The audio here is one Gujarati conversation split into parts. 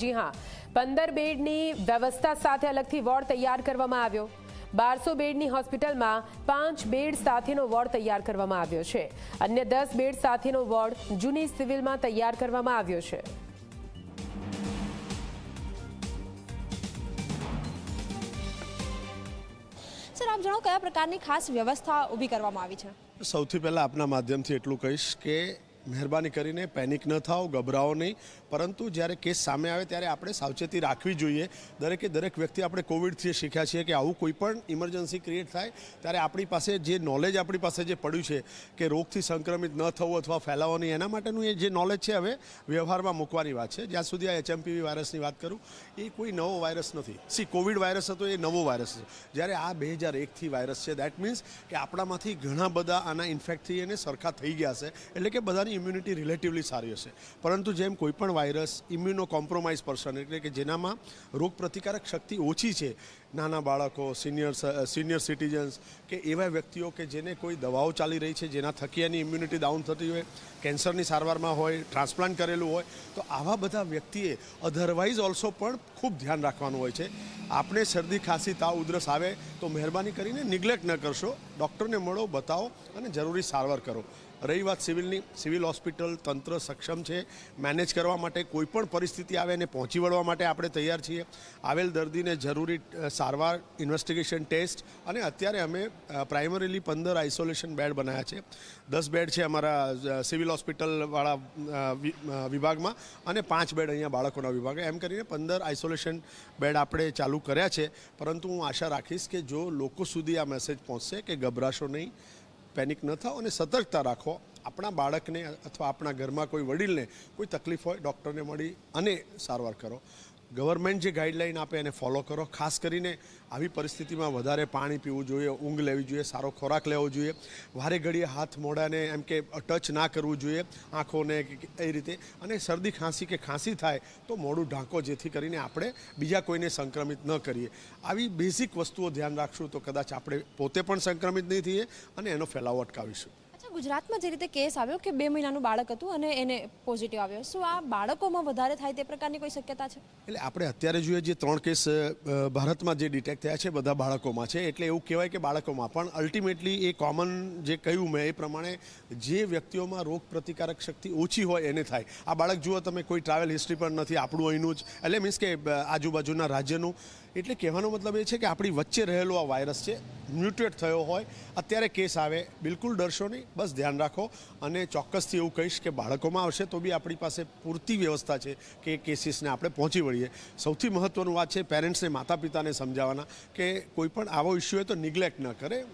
જી હા. પંદર બેડની વ્યવસ્થા સાથે અલગથી વોર્ડ તૈયાર કરવામાં આવ્યો. બારસો બેડની હોસ્પિટલમાં પાંચ બેડ સાથેનો વોર્ડ તૈયાર કરવામાં આવ્યો છે. અન્ય દસ બેડ સાથેનો વોર્ડ જૂની સિવિલમાં તૈયાર કરવામાં આવ્યો છે. સર આપ જણાવો કયા પ્રકારની ખાસ વ્યવસ્થા ઊભી કરવામાં આવી છે? સૌથી પહેલાં આપના માધ્યમથી એટલું કહીશ કે મહેરબાની કરીને પેનિક ન થાઓ, ગભરાઓ નહીં. પરંતુ જ્યારે કેસ સામે આવે ત્યારે આપણે સાવચેતી રાખવી જોઈએ. દરેકે દરેક વ્યક્તિ આપણે કોવિડથી શીખ્યા છીએ કે આવું કોઈ પણ ઇમરજન્સી ક્રિએટ થાય ત્યારે આપણી પાસે જે નોલેજ આપણી પાસે જે પડ્યું છે કે રોગથી સંક્રમિત ન થવું અથવા ફેલાવો નહીં, એના માટેનું એ જે નોલેજ છે હવે વ્યવહારમાં મૂકવાની વાત છે. જ્યાં સુધી આ એચએમપીવી વાયરસની વાત કરું, એ કોઈ નવો વાયરસ નથી. સી, કોવિડ વાયરસ હતો, એ નવો વાયરસ છે. જ્યારે આ બે હજાર એકથી વાયરસ છે દેટ મીન્સ કે આપણામાંથી ઘણા બધા આના ઇન્ફેક્ટ થઈ અને સરખા થઈ ગયા છે. એટલે કે બધાની ઇમ્યુનિટી રિલેટિવલી સારી હશે. પરંતુ જેમ કોઈ પણ વાયરસ ઇમ્યુનો કોમ્પ્રોમાઇઝ પર્સન એટલે કે જેનામાં રોગ પ્રતિકારક શક્તિ ઓછી છે, નાના બાળકો સિનિયર સિનિયર સિટીઝન્સ કે એવા વ્યક્તિઓ કે જેને કોઈ દવાઓ ચાલી રહી છે, જેના થકી એની ઇમ્યુનિટી ડાઉન થતી હોય કેન્સરની સારવારમાં હોય ટ્રાન્સપ્લાન્ટ કરેલું હોય, તો આવા બધા વ્યક્તિએ અધરવાઇઝ ઓલ્સો પણ ખૂબ ધ્યાન રાખવાનું હોય છે. આપણે શરદી, ખાંસી, તાવ, ઉધરસ આવે તો મહેરબાની કરીને નિગ્લેક્ટ ન કરશો. ડૉક્ટરને મળો, બતાવો અને જરૂરી સારવાર કરો. રહી વાત સિવિલની. સિવિલ હોસ્પિટલ તંત્ર સક્ષમ છે. મેનેજ કરવા માટે કોઈપણ પરિસ્થિતિ આવે એને પહોંચી વળવા માટે આપણે તૈયાર છીએ. આવેલ દર્દીને જરૂરી સારવાર ઇન્વેસ્ટિગેશન ટેસ્ટ અને અત્યારે અમે પ્રાઇમરીલી પંદર આઇસોલેશન બેડ બનાવ્યા છે. દસ બેડ છે અમારા સિવિલ હોસ્પિટલવાળા વિભાગમાં અને પાંચ બેડ અહીંયા બાળકોના વિભાગે. એમ કરીને પંદર આઇસોલેશન બેડ આપણે ચાલુ કર્યા છે. પરંતુ હું આશા રાખીશ કે જો લોકો સુધી આ મેસેજ પહોંચશે કે ગભરાશો નહીં પેનિક ન થાઓ અને સતર્કતા રાખો. આપણા બાળકને અથવા આપણા ઘરમાં કોઈ વડીલને કોઈ તકલીફ હોય, ડૉક્ટરને મળી અને સારવાર કરો. ગવર્મેન્ટ જે ગાઈડલાઈન આપે એને ફોલો કરો. ખાસ કરીને આવી પરિસ્થિતિમાં વધારે પાણી પીવું જોઈએ, ઊંઘ લેવી જોઈએ, સારો ખોરાક લેવો જોઈએ. વારે ઘડીએ હાથ મોઢાને એમ કે ટચ ના કરવું જોઈએ, આંખોને એ રીતે. અને શરદી ખાંસી કે ખાંસી થાય તો મોડું ઢાંકો જેથી કરીને આપણે બીજા કોઈને સંક્રમિત ન કરીએ. આવી બેઝિક વસ્તુઓ ધ્યાન રાખશું તો કદાચ આપણે પોતે પણ સંક્રમિત નહીં થઈએ અને એનો ફેલાવો અટકાવીશું. ગુજરાતમાં જે રીતે કેસ આવ્યો કે બે મહિનાનું બાળક હતું અને એને પોઝિટિવ આવ્યો. શું આ બાળકોમાં વધારે થાય તે પ્રકારની કોઈ શક્યતા છે? એટલે આપણે અત્યારે જોઈએ જે ત્રણ કેસ ભારતમાં જે ડિટેક્ટ થયા છે બધા બાળકોમાં છે, એટલે એવું કહેવાય કે બાળકોમાં. પણ અલ્ટિમેટલી એ કોમન જે કહ્યું મેં એ પ્રમાણે જે વ્યક્તિઓમાં રોગ પ્રતિકારક શક્તિ ઓછી હોય એને થાય. આ બાળક જુઓ તમે, કોઈ ટ્રાવેલ હિસ્ટ્રી પણ નથી, આપણું અહીંનું જ. એટલે મીન્સ કે આજુબાજુના રાજ્યનું એટલે કહેવાનો મતલબ એ છે કે આપણી વચ્ચે રહેલો આ વાયરસ છે મ્યુટેટ થયો હોય, અત્યારે કેસ આવે, બિલકુલ ડરશો નહીં, બસ ધ્યાન રાખો. અને ચોક્કસથી એવું કહીશ કે બાળકોમાં આવશે તો બી આપણી પાસે પૂરતી વ્યવસ્થા છે કે કેસીસને આપણે પહોંચી વળીએ. સૌથી મહત્ત્વનું વાત છે પેરેન્ટ્સને માતા પિતાને સમજાવવાના કે કોઈ પણ આવો ઇસ્યુ હોય તો નિગ્લેક્ટ ન કરે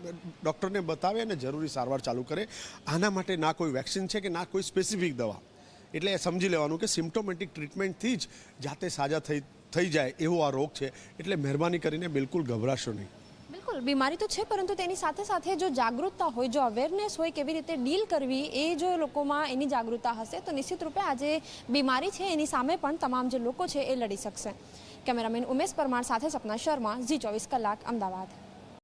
ડૉક્ટરને બતાવે અને જરૂરી સારવાર ચાલુ કરે. આના માટે ના કોઈ વેક્સિન છે કે ના કોઈ સ્પેસિફિક દવા. એટલે સમજી લેવાનું કે સિમ્ટોમેટિક ટ્રીટમેન્ટથી જ જાતે સાજા થઈ થઈ જાય એવો આ રોગ છે, એટલે મહેરબાની કરીને બિલકુલ ગભરાશો નહીં. બિલકુલ, બીમારી તો છે, પરંતુ તેની સાથે સાથે જો જાગૃતતા હોય, જો અવેરનેસ હોય કેવી રીતે ડીલ કરવી, એ જો લોકોમાં એની જાગૃતતા હશે, તો નિશ્ચિત રૂપે આ જે બીમારી છે, એની સામે પણ તમામ જે લોકો છે, એ લડી શકશે. કેમેરામેન ઉમેશ પરમાર સાથે સપના શર્મા, ઝી ચોવીસ કલાક, અમદાવાદ.